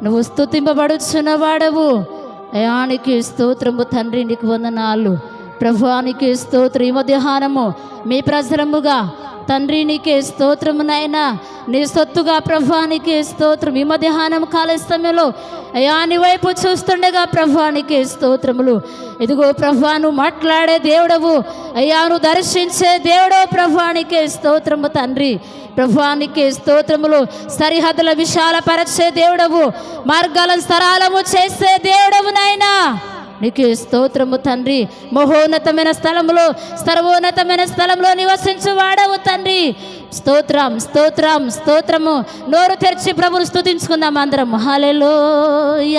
నువ్వు స్థుతింపబడుచున్న వాడవు. అయానికి స్తోత్రము తండ్రి నీకు వందనాలు. ప్రభువానికి స్తోత్రం ఈ మధ్యాహ్నము మీ ప్రజలముగా. తండ్రి నీకే స్తోత్రమునైనా నీ సొత్తుగా ప్రభానికి స్తోత్రం. ఈ మధ్యాహ్నం కాల సమయంలో అయా నీ వైపు చూస్తుండగా ప్రభానికి స్తోత్రములు. ఇదిగో ప్రభాను మాట్లాడే దేవుడవు. అయ్యాను దర్శించే దేవుడవు ప్రభానికి స్తోత్రము తండ్రి. ప్రభానికి స్తోత్రములు. సరిహద్దుల విశాలపరచే దేవుడవు. మార్గాలను సరళము చేసే దేవుడవు నాయనా. నీకు స్తోత్రము తండ్రి. మహోన్నతమైన స్థలములో సర్వోన్నతమైన స్థలంలో నివసించు వాడవు తండ్రి. స్తోత్రం స్తోత్రం స్తోత్రము. నోరు తెరిచి ప్రభుని స్తుతించుకుందాం అందరం. మహాలేలోయ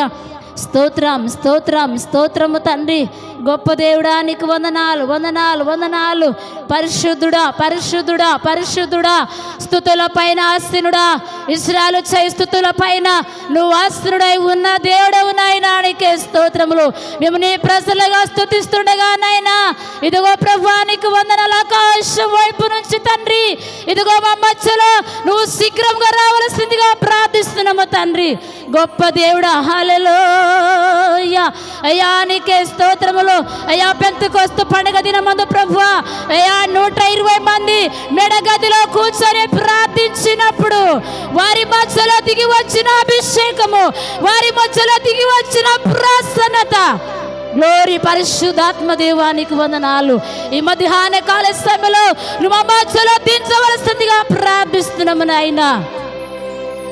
స్తోత్రం స్తోత్రం స్తోత్రము తండ్రి. గొప్ప దేవుడా నీకు వందనాలు వందనాలు వందనాలు. పరిశుద్ధుడా పరిశుద్ధుడా పరిశుద్ధుడా. స్థుతుల పైన ఆస్తినుడా ఇస్రాలు చై స్థుతుల పైన. నువ్వు ఆస్తునుడై ఉన్న దేవుడవు నాయనా నీకే స్తోత్రములు. మేము నీ ప్రజలుగా స్థుతిస్తుండగా నాయనా. ఇదిగో ప్రభువానికి వందనాలు. ఆకాశం వైపు నుంచి తండ్రి. ఇదిగో మా మధ్యలో నువ్వు శీఘ్రంగా రావలసిందిగా ప్రార్థిస్తున్నాము తండ్రి. గొప్ప దేవుడా హాలలో అయ్యా. అయ్యా నీకే స్తోత్రములు. అయ్యా పెంతుకొస్తు పండుగ దినమందు ప్రభు అయ్యా నూట ఇరవై మంది మెడగదిలో కూర్చొని ప్రార్థించినప్పుడు వారి మధ్యలో దిగి వచ్చిన అభిషేకము వారి మధ్యలో దిగి వచ్చిన ప్రసన్నత. గ్లోరీ పరిశుద్ధాత్మ దేవానికి వందనాలు. ఈ మధ్యాహ్న కాల సమయంలో నువ్వు మా మధ్యలో దించవలసిందిగా ప్రార్థిస్తున్నాము నాయనా.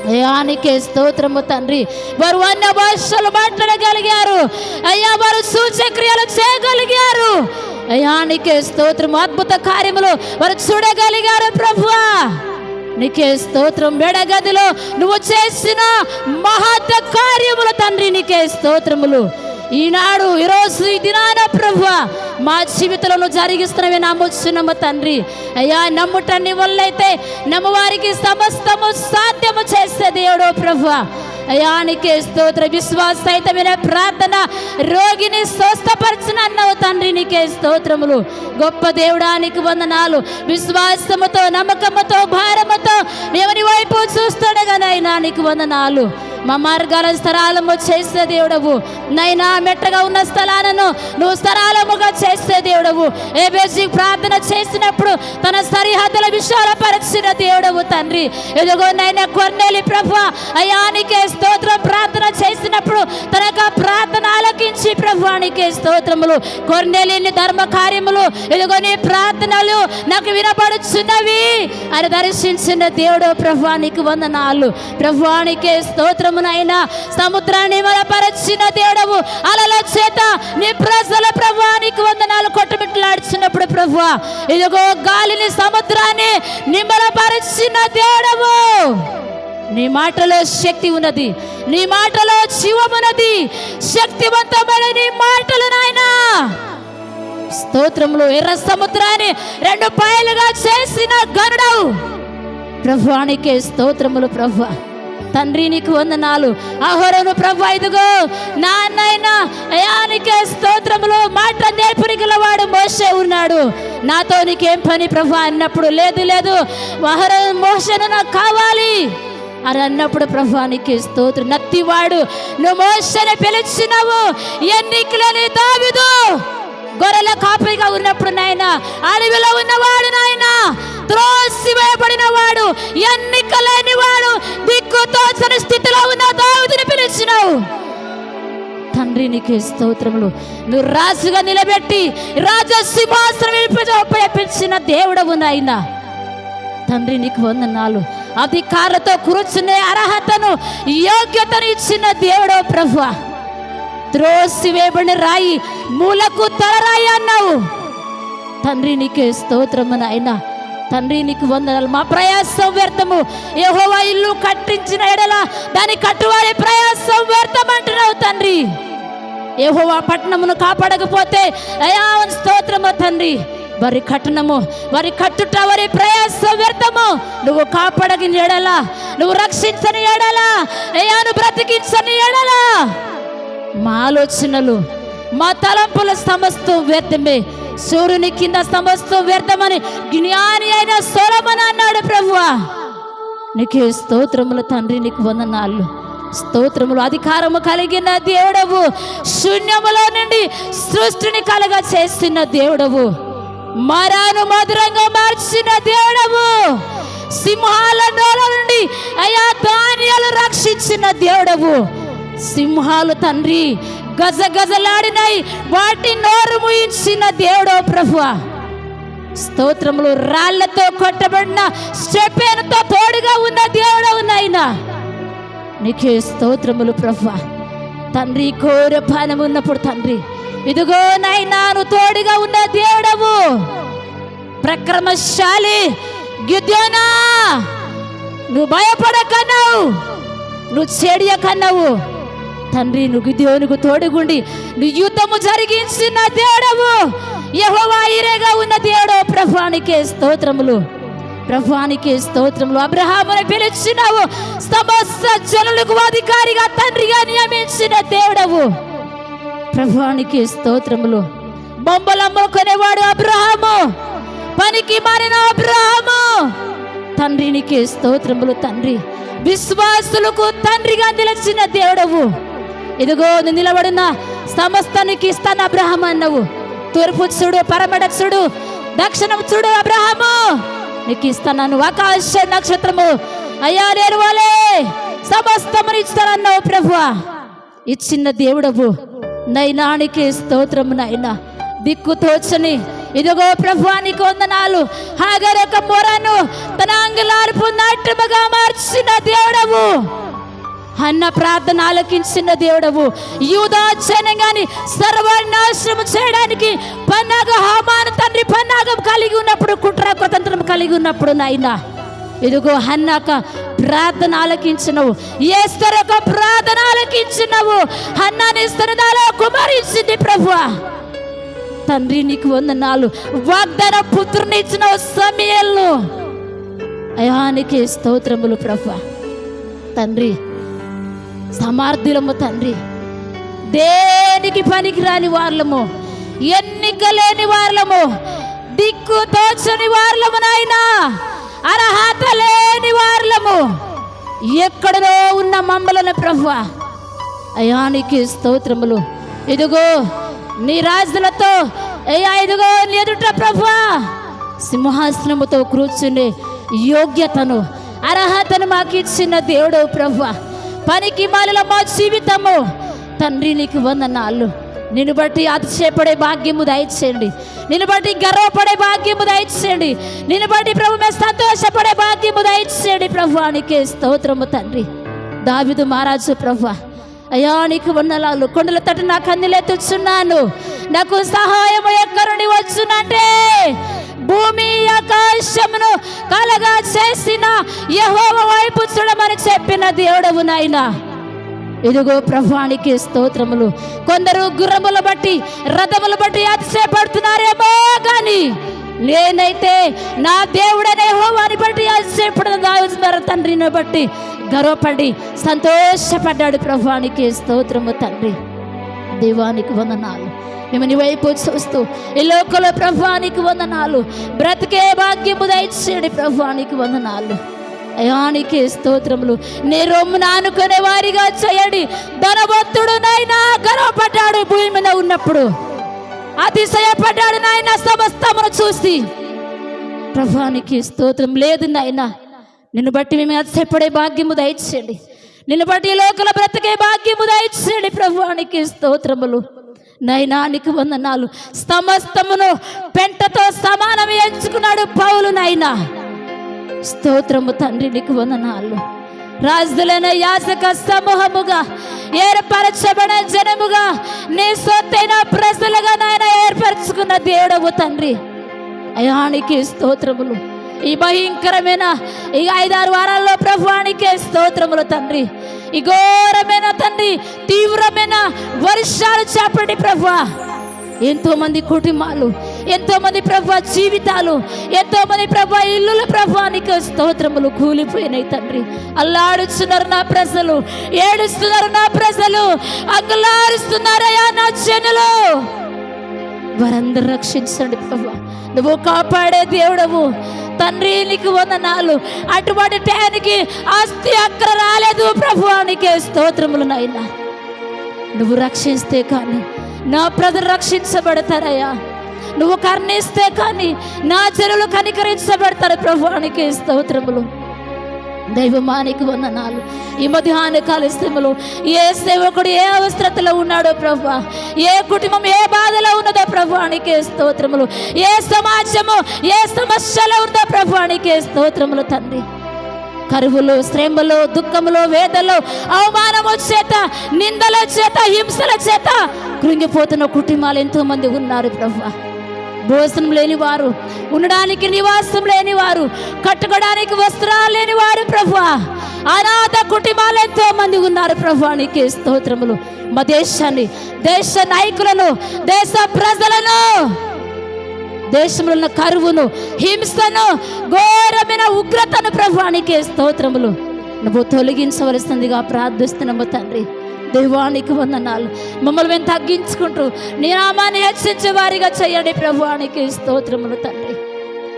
అయానికే స్తోత్రము తండ్రి. వారు అన్య భాషలు మాట్లాడగలిగారు. అయ్యా వారు సూచక్రియలు చేయగలిగారు. అయానికే స్తోత్రం అద్భుత కార్యములు వారు చూడగలిగారు ప్రభువా. నీకే స్తోత్రం వెడగదిలో నువ్వు చేసిన మహత్ కార్యములు తండ్రి నీకే స్తోత్రములు. ఈనాడు ఈరోజు ఈ దినాన ప్రభు మా జీవితంలో జరిగిస్తున్నవి నమ్ముచున్నాము తండ్రి. అయ్యా నమ్ముటన్ని వల్లైతే నమ్మవారికి సమస్తము సాధ్యము చేసే దేవుడు ప్రభు. అయానికే స్తోత్ర విశ్వాసహితమైన ప్రార్థన రోగిని స్వస్థపరచిన అన్నవు తండ్రి నీకే స్తోత్రములు. గొప్ప దేవుడానికి వందనాలు. విశ్వాసముతో నమ్మకముతో భారముతో ఎవరి వైపు చూస్తుండగా నైనా నీకు వందనాలు. మా మార్గాల స్థలాలము చేసే దేవుడవు. నైనా మెట్టగా ఉన్న స్థలాలను నువ్వు స్థలాలముగా చేసే దేవుడవు. ఏ ప్రార్థన చేసినప్పుడు తన సరిహద్దుల విశాలపరిచిన దేవుడవు తండ్రి. ఎదుగో నైనా కొన్నేలి ప్రభు అయానికే స్తోత్రం ప్రార్థన చేసినప్పుడు తన యొక్క ప్రార్థన ఆలకించి ప్రభువానికి స్తోత్రములు. కొన్నేలిని ధర్మ కార్యములు ఎదుగో ప్రార్థనలు నాకు వినపడుచున్నవి అని దర్శించిన దేవుడు ప్రభువానికి వందనాలు. ప్రభువానికే స్తోత్రమునైనా సముద్రాన్ని బలపరచిన దేవుడవు. అలల చేత నీ ప్రజల ప్రభువానికి వందనాలు కొట్టుమిట్లాడుచున్నప్పుడు ప్రభు ఇదిగో గాలిని సముద్రాన్ని నిమ్మలపరిచిన దేవుడవు. నీ మాటలో శక్తి ఉన్నది. నీ మాటలో జీవమున్నది శక్తివంతమైన నీ మాటలు నాయనా. స్తోత్రములు ఎర్ర సముద్రాన్ని రెండు పాయలుగా చేసిన గరుడవు ప్రభువానికే స్తోత్రములు ప్రభు. తండ్రి నీకు వందనాలు. అహోరను ప్రభు ఇదిగో నాన్నైనా అయానికే స్తోత్రములు మాట నేర్పుని వాడు మోసే ఉన్నాడు. నాతో నీకేం పని ప్రభు? అన్నప్పుడు లేదు లేదు. ఆహోర మోసను నాకు కావాలి. అని అన్నప్పుడు ప్రభానికి స్తోత్రం. నత్తివాడు నువ్వు మోసని పిలిచినావు. ఎన్నికలని దావిదు. గొర్రెల కాపీగా ఉన్నప్పుడు నాయన అడవిలో ఉన్నవాడు నాయన త్రోసివేయబడిన వాడు ఎన్నిక లేని వాడు దిక్కు స్థితిలో ఉన్న దావిదిని పిలిచినావు. తండ్రి నీకు స్తోత్రములు. నువ్వు రాజుగా నిలబెట్టి రాజసింహాసనం సింహాసనం దేవుడవు నాయనా. తండ్రి నీకు వందనాలు. అధికారతో కూర్చునే అర్హతను యోగ్యతను ఇచ్చిన దేవుడో ప్రభు. త్రోసివేయబడిన రాయి మూలకు తలరాయి అన్నావు. తండ్రి నీకే స్తోత్రము నాయనా. తండ్రి నీకు వందనాలు. మా ప్రయాసం వ్యర్థము. యెహోవా ఇల్లు కట్టించిన ఎడల దాని కట్టువారి ప్రయాసం వ్యర్థం అంటున్నావు తండ్రి. ఏహోవా పట్టణమును కాపాడకపోతే అయా స్తోత్రము తండ్రి. వారి కఠినము వారి కట్టుట వారి ప్రయాస వ్యర్థము. నువ్వు కాపాడగిన ఎడలా నువ్వు రక్షించని ఎడలా అయ్యాను బ్రతికించని ఎడలా. మా ఆలోచనలు మా తలంపుల సమస్తం వ్యర్థమే. సూర్యుని కింద సమస్తం వ్యర్థమని జ్ఞాని అయిన సొలమన్ అన్నాడు ప్రభువా. నీకే స్తోత్రములు తండ్రి నీకు వందనాలు. స్తోత్రములు అధికారము కలిగిన దేవుడవు. శూన్యములో నుండి సృష్టిని కలగ చేస్తున్న దేవుడవు. మరాను మధురంగా మార్చిన దేవుడవు. సింహాల నోల నుండి అయా ధాన్యాలు రక్షించిన దేవుడవు. సింహాలు తండ్రి గజ గజలాడినాయి వాటి నోరు ముయించిన దేవుడో ప్రభు స్తోత్రములు రాళ్ళతో కొట్టబడిన స్టెపెన్తో తోడుగా ఉన్న దేవుడవు నాయనా. నీకే స్తోత్రములు ప్రభు తండ్రి ఘోర ఉన్నప్పుడు తండ్రి ఇదిగో నాయనా తోడుగా ఉన్న దేవుడవు. ప్రక్రమశాలి గిద్యోనా. నువ్వు భయపడకన్నావు. నువ్వు చెడియకన్నావు. తండ్రి నువ్వు గిద్యోనుకు తోడుగుండి నువ్వు యుద్ధము జరిగించిన దేవుడవు. యహోవాయిరేగా ఉన్న దేవుడు ప్రభానికే స్తోత్రములు. ప్రభానికే స్తోత్రములు. అబ్రహాముని పిలిచినావు. సమస్త జనులకు అధికారిగా తండ్రిగా నియమించిన దేవుడవు. ప్రభువానికి స్తోత్రములు. బొమ్మలు అమ్ముకునేవాడు అబ్రహాము. పనికి మారిన అబ్రహాము. తండ్రినికి స్తోత్రములు తండ్రి. విశ్వాసులకు తండ్రిగా నిలిచిన దేవుడవు. ఇదిగో నిలబడిన సమస్తానికి ఇస్తాను అబ్రహం అన్నవు. తూర్పు చూడు పరమడ చూడు దక్షిణం చూడు అబ్రహము. నీకు ఇస్తాను ఆకాశ నక్షత్రము. అయ్యా నేను వాలే సమస్తమును ఇస్తానన్నావు ప్రభువా. ఇచ్చిన దేవుడవు. నైనానికి స్తోత్రము నైనా దిక్కు తోచని. ఇదిగో ప్రభువానికి వందనాలు. హాగరొక మొరను తన అంగులార్పు నాట్యముగా మార్చిన దేవుడవు. అన్న ప్రార్థన ఆలకించిన దేవుడవు. యూదా జనంగాని సర్వనాశనం చేయడానికి పన్నాగ హామాను తండ్రి పన్నాగం కలిగి ఉన్నప్పుడు కుట్ర కుతంత్రం కలిగి ఉన్నప్పుడు నాయనా. ఇదిగో హన్నాక ప్రార్థన ఆలకించినవు ఏస్తరొక ప్రార్థన ఆలకించినవు హన్నాని స్తనదాలో కుమారించింది ప్రభువా. తండ్రి నీకు వందనాలు. వాగ్దాన పుత్రుని ఇచ్చిన సమయంలో అయానికి స్తోత్రములు ప్రభు తండ్రి సమార్థులము తండ్రి. దేనికి పనికిరాని వాళ్ళము ఎన్నిక లేని వాళ్ళము దిక్కు తోచని వాళ్ళము నాయనా. అర్హత లేని వాళ్ళము ఎక్కడలో ఉన్న మమ్మలను ప్రభు అయానికి స్తోత్రములు. ఇదిగో నీ రాజులతో అయ్యా ఇదిగో నీ ఎదుట ప్రభు సింహాసనముతో కూర్చుని యోగ్యతను అర్హతను మాకు ఇచ్చిన దేవుడు ప్రభు పనికి మాలిన మా జీవితము. తండ్రి నీకు వందనాలు. నిన్ను బట్టి అతిశయపడే భాగ్యము దయచేయండి. నిన్ను బట్టి గర్వపడే భాగ్యము దయచేయండి. నిన్ను బట్టి ప్రభు మేము సంతోషపడే భాగ్యము దయచేయండి. ప్రభు నీకే స్తోత్రము తండ్రి. దావిదు మహారాజు ప్రభు అయ్యా నీకు వందనాలు కొండల తట్టు నా కన్నెలెత్తుచున్నాను నాకు సహాయం ఎక్కరుని వచ్చునంటే భూమి ఆకాశమును కలగా చేసిన యహోవ వైపు చూడమని చెప్పిన దేవుడవు నాయనా. ఇదిగో ప్రభానికి స్తోత్రములు. కొందరు గుర్రములు బట్టి రథములు బట్టి అతిశయపడుతున్నారేమో కానీ నేనైతే నా దేవుడనే హోవాని బట్టి అతిశయపడిన. దావిస్తున్నారు తండ్రిని బట్టి గర్వపడి సంతోషపడ్డాడు ప్రభానికి స్తోత్రము తండ్రి. దేవానికి వందనాలు. మేము నీ వైపు చూస్తూ ఈ లోకల ప్రభానికి వందనాలు. బ్రతికే భాగ్యము దయచేయండి ప్రభానికి వందనాలు. అయానికి స్తోత్రములు. నీ రొమ్మును ఆనుకునే వారిగా చేయండి. ధనవంతుడు నాయన గర్వపడ్డాడు భూమి మీద ఉన్నప్పుడు. అతిశయపడ్డాడు నాయన సమస్తమును చూసి. ప్రభానికి స్తోత్రం లేదు నాయన. నిన్ను బట్టి మేము అతిశయపడే భాగ్యము దయచేయండి. నిన్ను బట్టి లోకల బ్రతికే భాగ్యము దయచేయండి ప్రభువానికి స్తోత్రములు. నైనానికి వందనాలు. సమస్తమును పెంటతో సమానం ఎంచుకున్నాడు పౌలు నైనా స్తోత్రము తండ్రి నీకు వందనాలు. రాజులైన యాజక సమూహముగా ఏర్పరచబడిన జనముగా నీ సొత్తైన ప్రజలుగా నాయన ఏర్పరచుకున్న దేవుడవు తండ్రి. అయానికి స్తోత్రములు. ఈ భయంకరమైన ఈ ఐదారు వారాల్లో ప్రభువానికే స్తోత్రములు తండ్రి. ఈ ఘోరమైన తండ్రి తీవ్రమైన వర్షాలు చేపండి ప్రభా. ఎంతో మంది కుటుంబాలు ఎంతోమంది ప్రభా జీవితాలు ఎంతోమంది ప్రభా ఇల్లుల ప్రభానికి స్తోత్రములు కూలిపోయినాయి తండ్రి. అల్లాడుస్తున్నారు నా ప్రజలు ఏడుస్తున్నారు నా ప్రజలు అంగులారుస్తున్నారయ్యా నా జనులు. వారందరూ రక్షించండి ప్రభా. నువ్వు కాపాడే దేవుడవు. తండ్రి నీకు వందనాలు. అటువంటి టయానికి ఆస్తి అక్కడ రాలేదు ప్రభు. నీకే స్తోత్రములు నాయన. నువ్వు రక్షిస్తే కానీ నా ప్రజలు రక్షించబడతారయ్యా. నువ్వు కర్ణిస్తే కానీ నా చెరువులు కనికరించబడతారు ప్రభువానికి స్తోత్రములు. దైవమానికి వందనాలు. ఈ మధ్యాహ్న కాల స్థితిలో ఏ సేవకుడు ఏ అవసరతలో ఉన్నాడో ప్రభు ఏ కుటుంబం ఏ బాధలో ఉన్నదో ప్రభువానికి స్తోత్రములు. ఏ సమాజము ఏ సమస్యలో ఉందో ప్రభువానికి స్తోత్రములు తండ్రి. కరువులు శ్రమలు దుఃఖములు వేదలు అవమానము చేత నిందల చేత హింసల చేత కృంగిపోతున్న కుటుంబాలు ఎంతో మంది ఉన్నారు ప్రభు. భోజనం లేని వారు ఉండడానికి నివాసం లేని వారు కట్టుకోవడానికి వస్త్రాలు లేని వారు ప్రభు. అనాథ కుటుంబాలు ఎంతో మంది ఉన్నారు ప్రభు నీకే స్తోత్రములు. మా దేశాన్ని దేశ నాయకులను దేశ ప్రజలను దేశంలో ఉన్న కరువును హింసను ఘోరమైన ఉగ్రతను ప్రభానికి స్తోత్రములు. నువ్వు తొలగించవలసిందిగా ప్రార్థిస్తున్నాము తండ్రి. దైవానికి వందనాలు. మమ్మల్ని మేము తగ్గించుకుంటూ నీ నామాన్ని హెచ్చించే వారిగా చేయండి ప్రభువానికి స్తోత్రములు తండ్రి.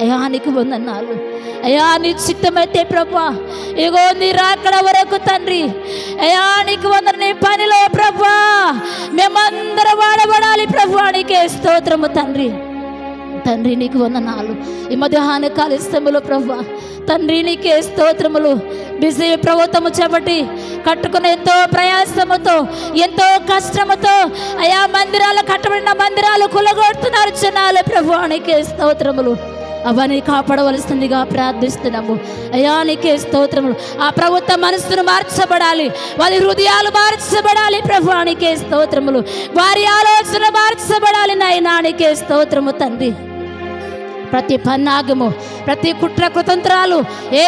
అయానికి వందనాలు. అయా నీ చిత్తమైతే ప్రభా. ఇగో నీ రాకడ వరకు తండ్రి. అయానికి వందన నీ పనిలో ప్రభా. మేమందరం వాడబడాలి ప్రభువానికి స్తోత్రము తండ్రి. తండ్రి నీకు వందనాలు. ఈ మధ్యాహ్న కాల సమయంలో ప్రభు తండ్రి నీకే స్తోత్రములు. బిజీ ప్రభుత్వము చేపట్టి కట్టుకున్న ఎంతో ప్రయాసముతో ఎంతో కష్టముతో అయా మందిరాలు కట్టబడిన మందిరాలు కులగొడుతున్నారు జనాలు. ప్రభు నీకే స్తోత్రములు. అవన్నీ కాపాడవలసిందిగా ప్రార్థిస్తున్నాము. అయా నీకే స్తోత్రములు. ఆ ప్రభుత్వ మనస్సును మార్చబడాలి. వారి హృదయాలు మార్చబడాలి. ప్రభు నీకే స్తోత్రములు. వారి ఆలోచన మార్చబడాలి. నాయనానికే స్తోత్రము తండ్రి. ప్రతి పన్నాగము ప్రతి కుట్ర కుతంత్రాలు ఏ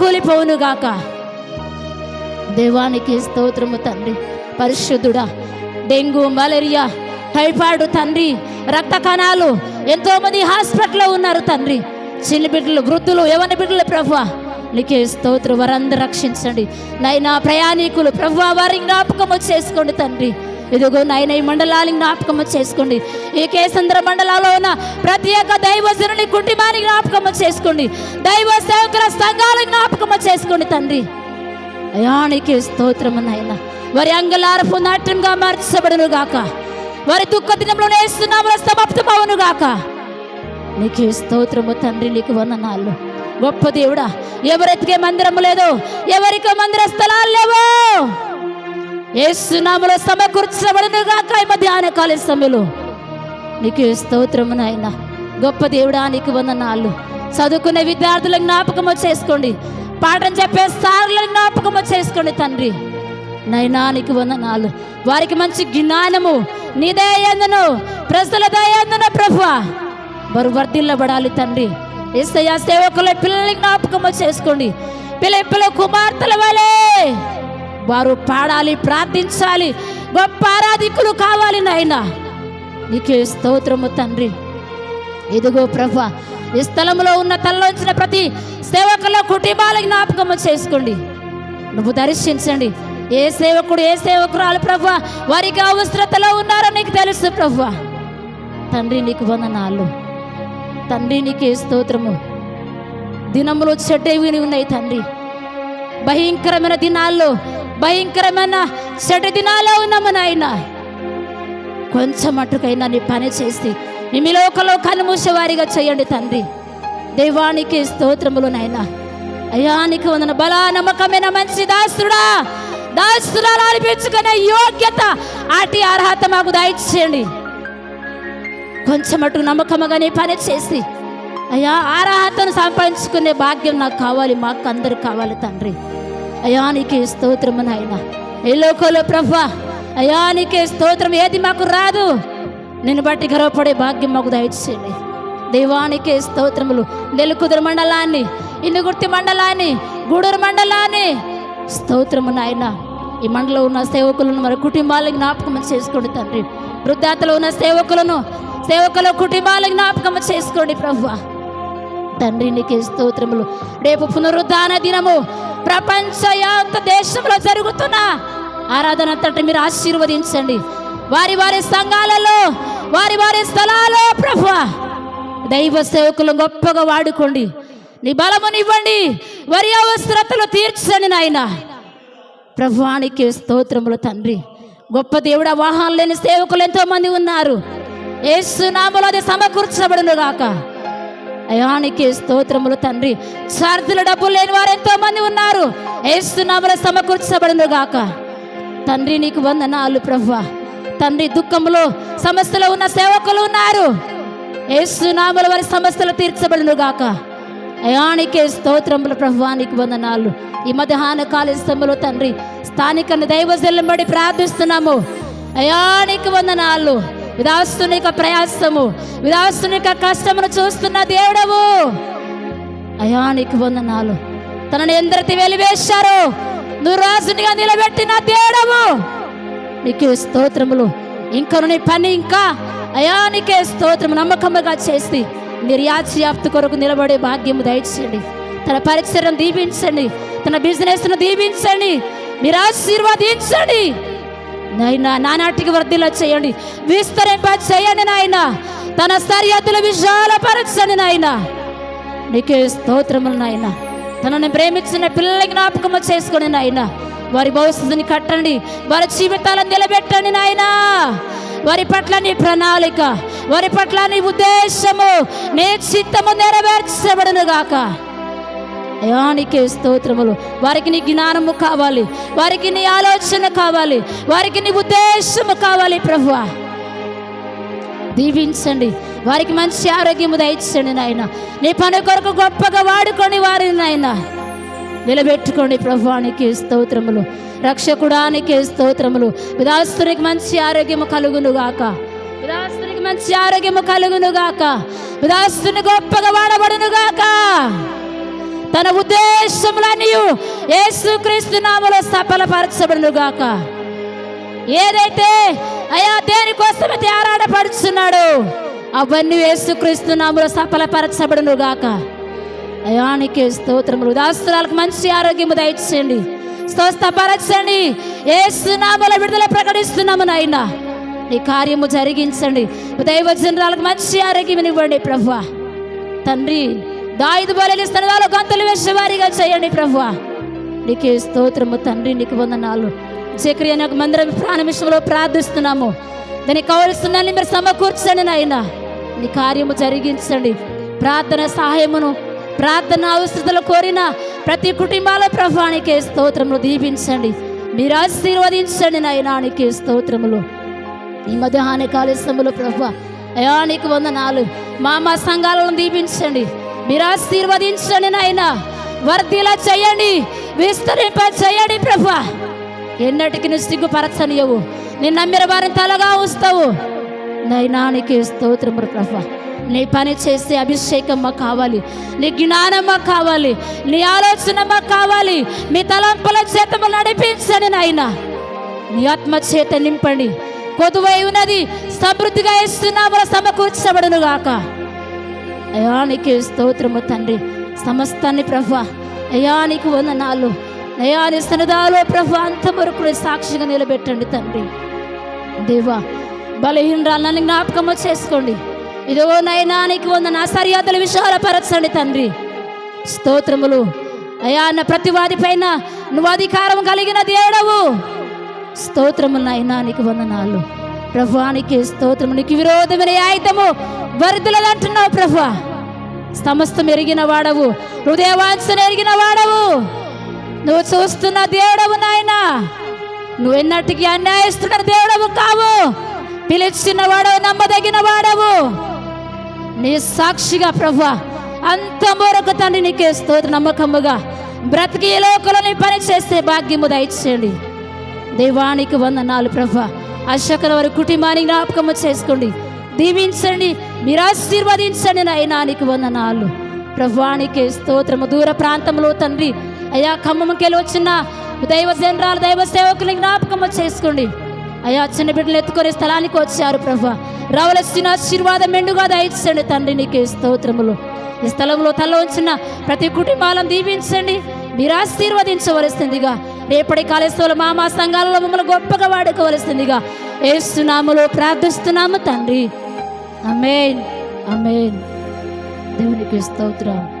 కూలిపోవును గాక. దేవానికి స్తోత్రము తండ్రి పరిశుద్ధుడా డెంగ్యూ మలేరియా టైఫాయిడ్ తండ్రి రక్త కణాలు ఎంతోమంది హాస్పిటల్లో ఉన్నారు తండ్రి. చిన్న బిడ్డలు వృద్ధులు ఎవరి బిడ్డలు ప్రభు నీకే స్తోత్రం వారందరూ రక్షించండి. నైనా ప్రయాణికులు ప్రభు వారి జ్ఞాపకము చేసుకోండి తండ్రి. ఇదిగో నాయన ఈ మండలాన్ని జ్ఞాపకము చేసుకోండి. ఈ కేసంద్ర మండలాల్లో ఉన్న ప్రతి ఒక్క దైవజనుని కుటుంబాన్ని జ్ఞాపకము చేసుకోండి. దైవ సేవకుల సంఘాల జ్ఞాపకము చేసుకోండి తండ్రి. అయానికి స్తోత్రము నాయన. వారి అంగలారపు నాట్యంగా మార్చబడును గాక. వారి దుఃఖ దినంలో నేస్తున్నాము సమాప్తమవును గాక. నీకు స్తోత్రము తండ్రి నీకు వందనాలు. గొప్ప దేవుడా ఎవరెతికే మందిరము లేదు ఎవరికి మందిర స్థలాలు లేవో ఏసునామలో సమకూర్చబడును గాక ఈ మధ్యాహ్న కాల సమయంలో. నీకు స్తోత్రము నాయన. గొప్ప దేవుడా నీకు వందనాలు. చదువుకునే విద్యార్థుల జ్ఞాపకము చేసుకోండి. పాఠం చెప్పే సార్ల జ్ఞాపకము చేసుకోండి తండ్రి. నైనా నీకు వందనాలు. వారికి మంచి జ్ఞానము. నీ దయందును ప్రజల దయందును ప్రభు వారు వర్ధిల్లబడాలి తండ్రి. ఏసయ్య సేవకుల పిల్లల్ని జ్ఞాపకము చేసుకోండి. పిల్ల పిల్ల కుమార్తెల వలే. వారు పాడాలి ప్రార్థించాలి గొప్ప ఆరాధికులు కావాలి నాయనా. నీకే స్తోత్రము తండ్రి. ఇదిగో ప్రభా ఈ స్థలంలో ఉన్న తలలోంచిన ప్రతి సేవకుల కుటుంబాల జ్ఞాపకము చేసుకోండి. నువ్వు దర్శించండి. ఏ సేవకుడు ఏ సేవకురాలు ప్రభా వారికి అవసరతలో ఉన్నారో నీకు తెలుసు ప్రభా. తండ్రి నీకు వందనాలు. తండ్రి నీకే స్తోత్రము. దినములు చెడ్డవి ఉన్నాయి తండ్రి. భయంకరమైన దినాల్లో భయంకరమైన చెడు దినాల్లో ఉన్నాము నాయన? కొంచెం మటుకైనా నీ పని చేసి మీ లోకలో కనుమూసే వారిగా చేయండి తండ్రి. దైవానికి స్తోత్రములు నాయన. అయానికి వందన బలా నమ్మకమైన మంచి దాసుడా. దాసుడా అనిపించుకునే యోగ్యత అటి అర్హత మాకు దయచేయండి. కొంచెం మటుకు నమ్మకముగా నీ పని చేసి అయ్యా ఆరాహతను సంపాదించుకునే భాగ్యం నాకు కావాలి మాకు అందరు కావాలి తండ్రి. అయ్యా నీకే స్తోత్రము నాయన. ఏ లోకంలో ప్రభా అయ్యా నీకే స్తోత్రం. ఏది మాకు రాదు. నిన్ను బట్టి గర్వపడే భాగ్యం మాకు దయచేయండి. దైవానికే స్తోత్రములు. నెలకుదురు మండలాన్ని ఇన్నుగుర్తి మండలాన్ని గూడూరు మండలాన్ని స్తోత్రము నాయన. ఈ మండలం ఉన్న సేవకులను మరి కుటుంబాలకు జ్ఞాపకం చేసుకోండి తండ్రి. వృద్ధాతలో ఉన్న సేవకులను సేవకుల కుటుంబాలకు జ్ఞాపకం చేసుకోండి ప్రభువా తండ్రి నీకే స్తోత్రములు. రేపు పునరుద్ధాన దినము. ప్రపంచ దేశంలో జరుగుతున్న ఆరాధన అంతటి మీరు ఆశీర్వదించండి. వారి వారి సంఘాలలో వారి వారి స్థలాల్లో ప్రభు దైవ సేవకులు గొప్పగా వాడుకోండి. నీ బలమునివ్వండి. వరి అవసరతలు తీర్చండి నాయన. ప్రభువానికి స్తోత్రములు తండ్రి. గొప్ప దేవుడు వాహనం లేని సేవకులు ఎంతోమంది ఉన్నారు. ఏసునామలో అది సమకూర్చబడును గాక అయానికి స్తోత్రములు తండ్రి. చార్జీల డబ్బులు లేని వారు ఎంతో మంది ఉన్నారు ఏసునామలో సమకూర్చబడును గాక. తండ్రి నీకు వందనాలు ప్రభు తండ్రి దుఃఖములో సమస్యలో ఉన్న సేవకులు ఉన్నారు. ఏసునామల వారి సమస్యలు తీర్చబడును గాక. అయానికే స్తోత్రములు ప్రభువానికి వందనాలు. ఈ మధ్యాహ్న కాల సమయంలో తండ్రి స్థానిక దైవజల్లంబడి ప్రార్థిస్తున్నాము. అయానికి వందనాలు. విధాస్తుని యొక్క ప్రయాసము విధాస్తుని యొక్క కష్టమును చూస్తున్న దేవుడవు. అయానికి వందనాలు. తనని ఎందరికి వెలివేశారో నువ్వు రాజునిగా నిలబెట్టిన దేవుడవు. నీకు స్తోత్రములు. ఇంకను నీ పని ఇంకా అయానికే స్తోత్రము నమ్మకముగా చేసి నిర్యాచ్యాప్తి కొరకు నిలబడే భాగ్యము దయచేయండి. తన పరిచయం దీవించండి. తన బిజినెస్ను దీవించండి. మీరు ఆశీర్వదించండి. నాయనా నానాటికి వర్ధిల్ల చేయండి. విస్తరింప చేయండి నాయన. తన సరిహద్దులు విశాలపరచండి నాయన. నీకే స్తోత్రములు నాయన. తనని ప్రేమించిన పిల్లల జ్ఞాపకము చేసుకుని నాయన. వారి భవిష్యత్తుని కట్టండి. వారి జీవితాలను నిలబెట్టండి నాయన. వారి పట్ల నీ ప్రణాళిక వారి పట్ల నీ ఉద్దేశము నీ చిత్తము నెరవేర్చబడును గాక. అయానికే స్తోత్రములు. వారికి నీ జ్ఞానము కావాలి. వారికి నీ ఆలోచన కావాలి. వారికి నీ ఉద్దేశము కావాలి ప్రభు దీవించండి. వారికి మంచి ఆరోగ్యము దయచండి నాయన. నీ పని కొరకు గొప్పగా వాడుకొని వారిని నాయన. నిలబెట్టుకోండి ప్రభువానికి స్తోత్రములు. రక్షకుడానికి స్తోత్రములు. విదాస్తునికి మంచి ఆరోగ్యము కలుగును గాక. విదాస్తునికి మంచి ఆరోగ్యము కలుగును గాక. విదాస్తుని గొప్పగా వాడబడును గాక. తన ఉద్దేశములన్నీ యేసుక్రీస్తు నామలో సఫలపరచబడును గాక ఏదైతే అయా దేనికోసమైతే ఆరాటపడుచున్నాడు అవన్నీ యేసుక్రీస్తు నామలో సఫలపరచబడును గాక అయానికి స్తోత్రములు. దాస్తురాలకు మంచి ఆరోగ్యము దయచేయండి. స్వస్థపరచండి. ఏసునామల విడుదల ప్రకటిస్తున్నాము నాయన. ఈ కార్యము జరిగించండి. దైవజనరాలకు మంచి ఆరోగ్యం ఇవ్వండి ప్రభు. తండ్రి దాయిదు బలి స్థలాలు గంతులు వేసేవారిగా చేయండి ప్రభు నీకే స్తోత్రము తండ్రి నీకు వందనాలు. చక్రియ నాకు మందిరం ప్రాణ విషయంలో ప్రార్థిస్తున్నాము. దానికి కావలసిందని మీరు సమకూర్చండి నాయన. నీ కార్యము జరిగించండి. ప్రార్థన సహాయమును ప్రార్థన అవసరతలు కోరిన ప్రతి కుటుంబాల ప్రభానికి స్తోత్రములు దీపించండి. మీరు ఆశీర్వదించండి నాయనానికి స్తోత్రములు. ఈ మధ్యాహ్న కాళేశ్వములు ప్రభు అయానికి వందనాలు. మా మా సంఘాలను దీపించండి. మీరు ఆశీర్వదించండి నాయన. వర్ధిలా చేయండి విస్తరింప చేయండి ప్రభు. ఎన్నటికి నువ్వు సిగ్గుపరచనియవు. నేను నమ్మిన వారిని తలగా ఉంచుతావు నైనానికి స్తోత్రములు ప్రభు. నీ పని చేసే అభిషేకం మాకు కావాలి. నీ జ్ఞానం మాకు కావాలి. నీ ఆలోచన మాకు కావాలి. మీ తలంపుల చేతము నడిపించండి నాయన. నీ ఆత్మ చేత నింపండి. కొదువై ఉన్నది సమృద్ధిగా ఇస్తున్నాముల సమకూర్చబడును గాక అయానికి స్తోత్రము తండ్రి. సమస్తాన్ని ప్రభు అయానికి వందనాలు. అయాని సన్నదాలో ప్రభ అంతవరకు వరకు సాక్షిగా నిలబెట్టండి తండ్రి. దేవా బలహీనరాలను జ్ఞాపకము చేసుకోండి. ఇదో నయనానికి వంద నా సరిహద్దుల విశాలపరచండి తండ్రి. స్తోత్రములు. అయా అన్న ప్రతివాది పైన నువ్వు అధికారం కలిగిన దేవుడవు. స్తోత్రములు నయనానికి వందనాలు. ప్రభువానికి స్తోత్రము నీకు విరోధమైన ఆయుధము. వరదలంటున్నావు ప్రభు. సమస్తం ఎరిగిన వాడవు. హృదయవాంఛను ఎరిగిన వాడవు. నువ్వు చూస్తున్న దేవుడవు నాయనా. నువ్వు ఎన్నటికి అన్యాయస్తున్న దేవుడవు కావు. పిలిచిన వాడవు నమ్మదగిన వాడవు. నీ సాక్షిగా ప్రభు అంత వరకు తండ్రి నీకే స్తోత్ర నమ్మకముగా బ్రతికి లోకలని పని చేస్తే భాగ్యము దయచేయండి. దైవానికి వందనాలు ప్రభా. అశకర వారి కుటుంబాన్ని జ్ఞాపకము చేసుకోండి. దీవించండి. మీరు ఆశీర్వదించండి నయనానికి వందనాలు. ప్రభువానికి స్తోత్రము. దూర ప్రాంతంలో తండ్రి అయా ఖమ్మంకెళ్ళి వచ్చిన దైవ జనరాలు దైవ సేవకుని జ్ఞాపకము చేసుకోండి. అయా చిన్న బిడ్డలు ఎత్తుకొని స్థలానికి వచ్చారు ప్రభు. రావలసిన ఆశీర్వాదం మెండుగా దయచండి తండ్రి నీకే స్తోత్రములు. ఈ స్థలంలో తల ఉంచిన ప్రతి కుటుంబాలను దీవించండి. మీరు ఆశీర్వదించవలసిందిగా రేపటి కాలేశ్వరం మామా సంఘాలలో మమ్మల్ని గొప్పగా వాడుకోవలసిందిగా ఏస్తున్నాములో ప్రార్థిస్తున్నాము తండ్రి. అమేన్ అమేన్ దేవునికి స్తోత్రం.